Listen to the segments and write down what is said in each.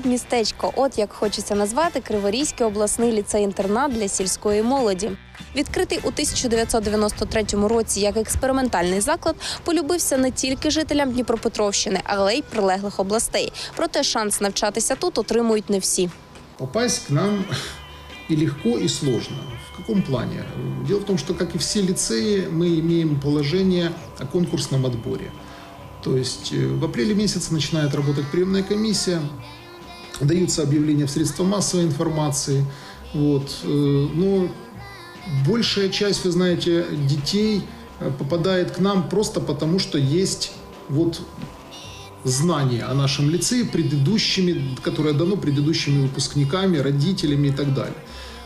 Шкільне студмістечко, от як хочеться назвати Криворізький обласний ліцей-інтернат для сільської молоді. Відкритий у 1993 році як експериментальний заклад, полюбився не тільки жителям Дніпропетровщини, але й прилеглих областей. Проте шанс навчатися тут отримують не всі. Попасть к нам и легко, и сложно. В каком плане? Дело в том, что, как и все лицеи, мы имеем положение о конкурсном отборе. То есть э, в апреле месяце начинает работать приемная комиссия, даются объявления в средства массовой информации. Вот. э, Но большая часть, вы знаете, детей э, попадает к нам просто потому, что есть вот знания о нашем лицее предыдущими, которое дано предыдущими выпускниками, родителями и так далее.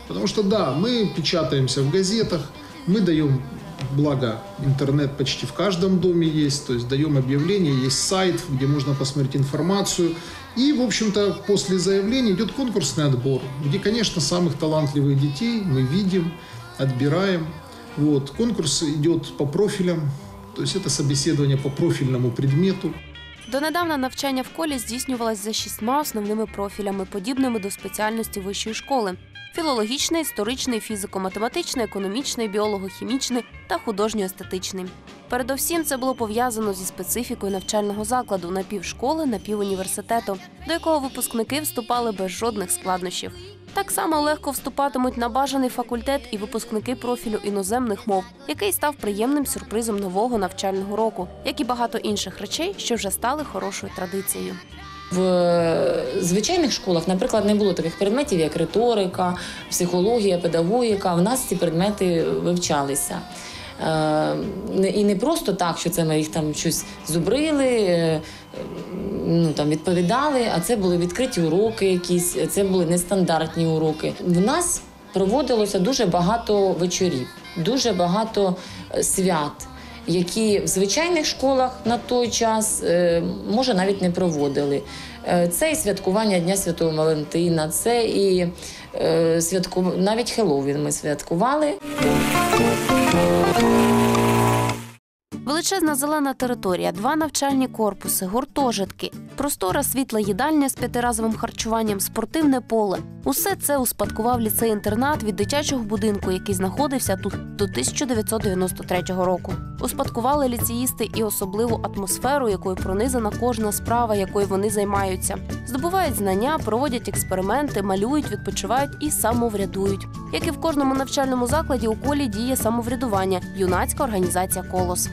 Потому что да, мы печатаемся в газетах, мы даем, благо интернет почти в каждом доме есть, то есть даем объявления, есть сайт, где можно посмотреть информацию. И, в общем-то, после заявления идет конкурсный отбор, где, конечно, самых талантливых детей мы видим, отбираем. Вот. Конкурс идет по профилям, то есть это собеседование по профильному предмету. Донедавна навчання в колі здійснювалось за шістьма основними профілями, подібними до спеціальності вищої школи: філологічний, історичний, фізико-математичний, економічний, біолого-хімічний та художньо-естетичний. Передовсім це було пов'язано зі специфікою навчального закладу напівшколи, напівуніверситету, до якого випускники вступали без жодних складнощів. Так само легко вступатимуть на бажаний факультет і випускники профілю іноземних мов, який став приємним сюрпризом нового навчального року, як і багато інших речей, що вже стали хорошою традицією. В е, звичайних школах, наприклад, не було таких предметів, як риторика, психологія, педагогіка. У нас ці предмети вивчалися. Е, І не просто так, що це ми їх там щось зубрили, е, ну, там, відповідали, а це були відкриті уроки якісь, це були нестандартні уроки. В нас проводилося дуже багато вечорів, дуже багато е, свят. Які в звичайних школах на той час е, може навіть не проводили. Е, Це і святкування Дня Святого Валентина, це і святку... навіть Хеллоуін ми святкували. Величезна зелена територія, два навчальні корпуси, гуртожитки, простора світла їдальня з п'ятиразовим харчуванням, спортивне поле. Усе це успадкував ліцей-інтернат від дитячого будинку, який знаходився тут до 1993 року. Успадкували ліцеїсти і особливу атмосферу, якою пронизана кожна справа, якою вони займаються. Здобувають знання, проводять експерименти, малюють, відпочивають і самоврядують. Як і в кожному навчальному закладі, у колі діє самоврядування, юнацька організація Колос.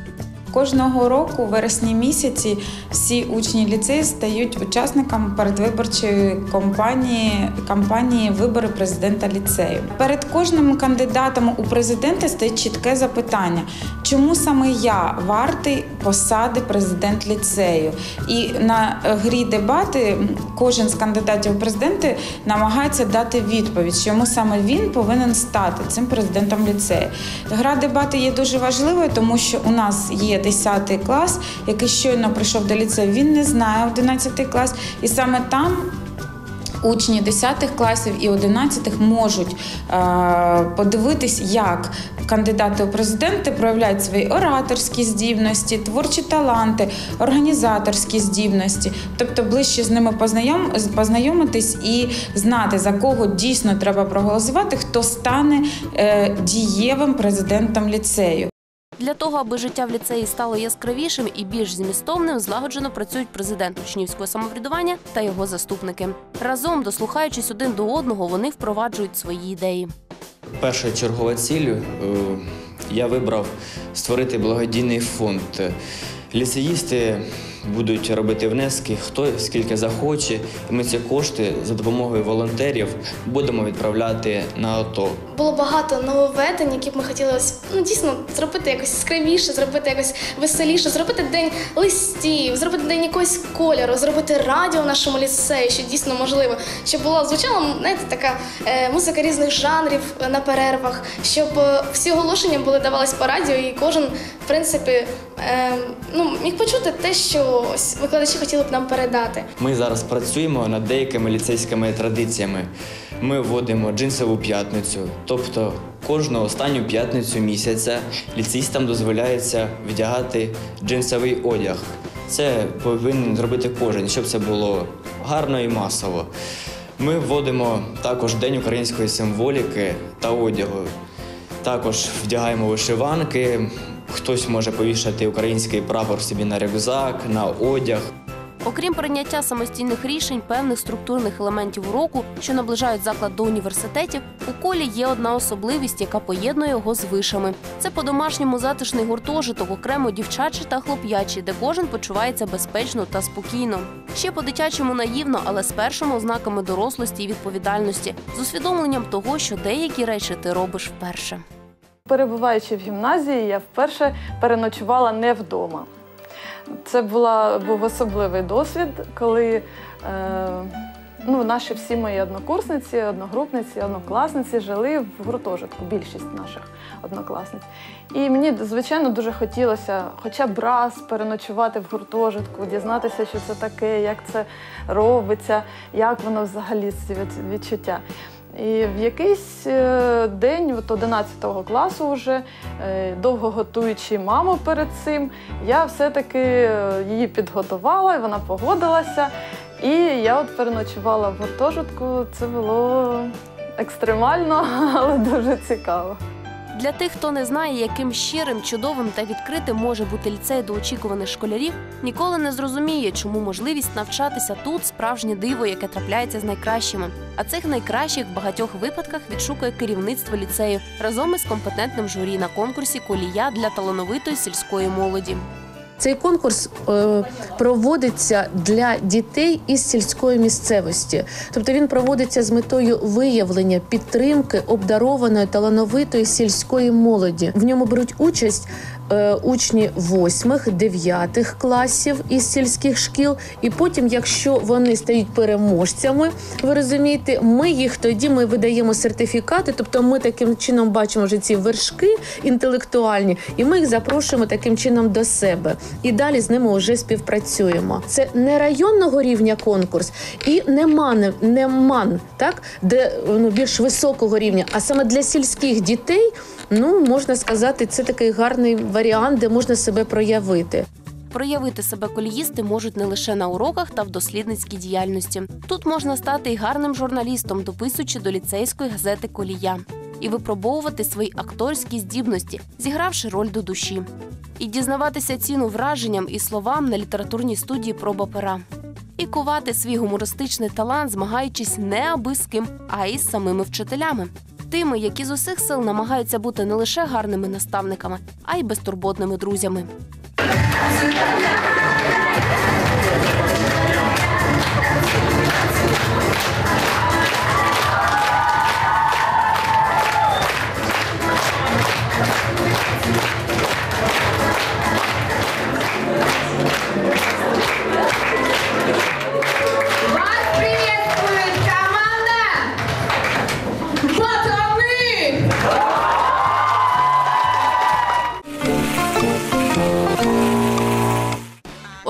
Кожного року, у вересні місяці, всі учні ліцею стають учасниками передвиборчої кампанії, кампанії вибори президента ліцею. Перед кожним кандидатом у президенти стоїть чітке запитання: чому саме я вартий посади президент ліцею? І на грі дебати кожен з кандидатів у президенти намагається дати відповідь, чому саме він повинен стати цим президентом ліцею. Гра дебати є дуже важливою, тому що у нас є 10 клас, який щойно прийшов до ліцею, він не знає 11 клас, і саме там. Учні 10 класів і 11 можуть е, подивитись, як кандидати у президенти проявляють свої ораторські здібності, творчі таланти, організаторські здібності, тобто ближче з ними познайом, познайомитись і знати, за кого дійсно треба проголосувати, хто стане е, дієвим президентом ліцею. Для того, аби життя в ліцеї стало яскравішим і більш змістовним, злагоджено працюють президент учнівського самоврядування та його заступники. Разом, дослухаючись один до одного, вони впроваджують свої ідеї. Перша чергова ціллю е, я вибрав створити благодійний фонд. Ліцеїсти будуть робити внески, хто скільки захоче. Ми ці кошти за допомогою волонтерів будемо відправляти на АТО. Було багато нововведень, які б ми хотіли ну, дійсно зробити якось яскравіше, зробити якось веселіше, зробити день листів, зробити день якогось кольору, зробити радіо в нашому ліцеї, що дійсно можливо, щоб була звучала знаєте, така е, музика різних жанрів на перервах, щоб е, всі оголошення були давались по радіо, і кожен, в принципі, е, ну, міг почути те, що ось викладачі хотіли б нам передати. Ми зараз працюємо над деякими ліцейськими традиціями. Ми вводимо джинсову п'ятницю, тобто кожну останню п'ятницю місяця ліцеїстам дозволяється вдягати джинсовий одяг. Це повинен зробити кожен, щоб це було гарно і масово. Ми вводимо також День української символіки та одягу. Також вдягаємо вишиванки. Хтось може повішати український прапор собі на рюкзак, на одяг. Окрім прийняття самостійних рішень, певних структурних елементів уроку, що наближають заклад до університетів, у колі є одна особливість, яка поєднує його з вишами. Це по-домашньому затишний гуртожиток, окремо дівчачий та хлоп'ячий, де кожен почувається безпечно та спокійно. Ще по-дитячому наївно, але з першими ознаками дорослості і відповідальності, з усвідомленням того, що деякі речі ти робиш вперше. Перебуваючи в гімназії, я вперше переночувала не вдома. Це була, був особливий досвід, коли е, ну, наші всі мої однокурсниці, одногрупниці, однокласниці жили в гуртожитку, більшість наших однокласниць. І мені, звичайно, дуже хотілося хоча б раз переночувати в гуртожитку, дізнатися, що це таке, як це робиться, як воно взагалі ці відчуття. І в якийсь е, день, от 11 класу, вже е, довго готуючи маму перед цим, я все-таки е, її підготувала, і вона погодилася. І я от переночувала в гуртожитку. Це було екстремально, але дуже цікаво. Для тих, хто не знає, яким щирим, чудовим та відкритим може бути ліцей до очікуваних школярів, ніколи не зрозуміє, чому можливість навчатися тут справжнє диво, яке трапляється з найкращими. А цих найкращих в багатьох випадках відшукує керівництво ліцею разом із компетентним журі на конкурсі Колія для талановитої сільської молоді. Цей конкурс е, проводиться для дітей із сільської місцевості, тобто він проводиться з метою виявлення підтримки обдарованої талановитої сільської молоді. В ньому беруть участь учні восьмих, дев'ятих класів із сільських шкіл. І потім, якщо вони стають переможцями, ви розумієте, ми їх тоді ми видаємо сертифікати. Тобто, ми таким чином бачимо вже ці вершки інтелектуальні, і ми їх запрошуємо таким чином до себе. І далі з ними вже співпрацюємо. Це не районного рівня конкурс і не ман, не ман, так де ну, більш високого рівня, а саме для сільських дітей. Ну можна сказати, це такий гарний варіант, де можна себе проявити. Проявити себе коліїсти можуть не лише на уроках та в дослідницькій діяльності. Тут можна стати й гарним журналістом, дописуючи до ліцейської газети Колія, і випробовувати свої акторські здібності, зігравши роль до душі, і дізнаватися ціну враженням і словам на літературній студії проба пера. І кувати свій гумористичний талант, змагаючись не аби з ким, а й з самими вчителями. Тими, які з усіх сил намагаються бути не лише гарними наставниками, а й безтурботними друзями.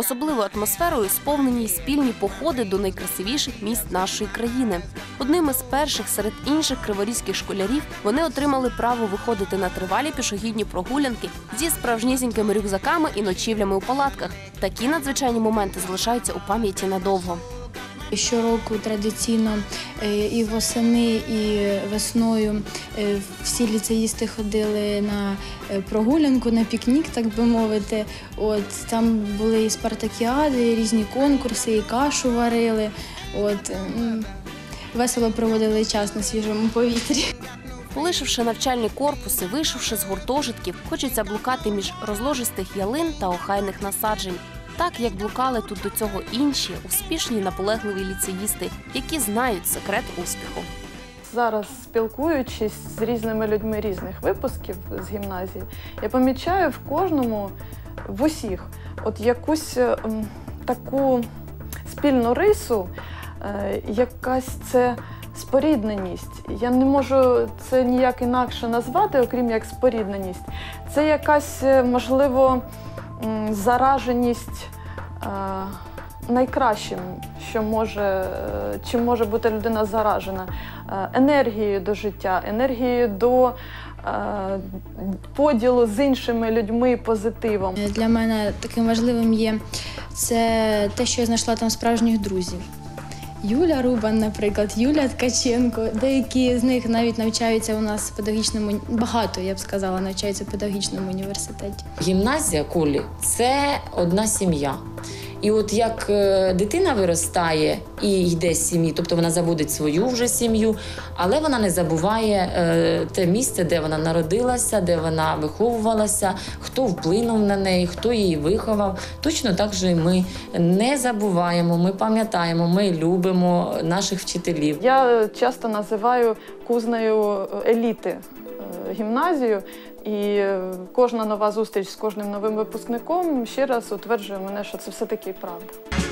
Особливою атмосферою сповнені й спільні походи до найкрасивіших місць нашої країни. Одним із перших серед інших криворізьких школярів вони отримали право виходити на тривалі пішохідні прогулянки зі справжнісінькими рюкзаками і ночівлями у палатках. Такі надзвичайні моменти залишаються у пам'яті надовго. Щороку традиційно е, і восени, і весною е, всі ліцеїсти ходили на е, прогулянку, на пікнік, так би мовити. От там були і спартакіади, і різні конкурси, і кашу варили. От весело проводили час на свіжому повітрі. Полишивши навчальні корпуси, вийшовши з гуртожитків, хочеться блукати між розложистих ялин та охайних насаджень. Так як блукали тут до цього інші успішні наполегливі ліцеїсти, які знають секрет успіху. Зараз спілкуючись з різними людьми різних випусків з гімназії, я помічаю в кожному, в усіх, от якусь е, м, таку спільну рису, е, якась це спорідненість. Я не можу це ніяк інакше назвати, окрім як спорідненість. Це якась, е, можливо, зараженість. е, найкращим, що може, е, чим може бути людина заражена, Е, енергією до життя, енергією до поділу з іншими людьми позитивом. Для мене таким важливим є це те, що я знайшла там справжніх друзів. Юля Рубан, наприклад, Юля Ткаченко. Деякі з них навіть навчаються у нас в педагогічному багато, я б сказала, навчаються в педагогічному університеті. Гімназія кулі це одна сім'я. І от як е, дитина виростає і йде з сім'ї, тобто вона заводить свою вже сім'ю, але вона не забуває е, те місце, де вона народилася, де вона виховувалася, хто вплинув на неї, хто її виховав. Точно так же і ми не забуваємо, ми пам'ятаємо, ми любимо наших вчителів. Я часто називаю кузнею еліти е, гімназію, і кожна нова зустріч з кожним новим випускником ще раз утверджує мене, що це все таки правда.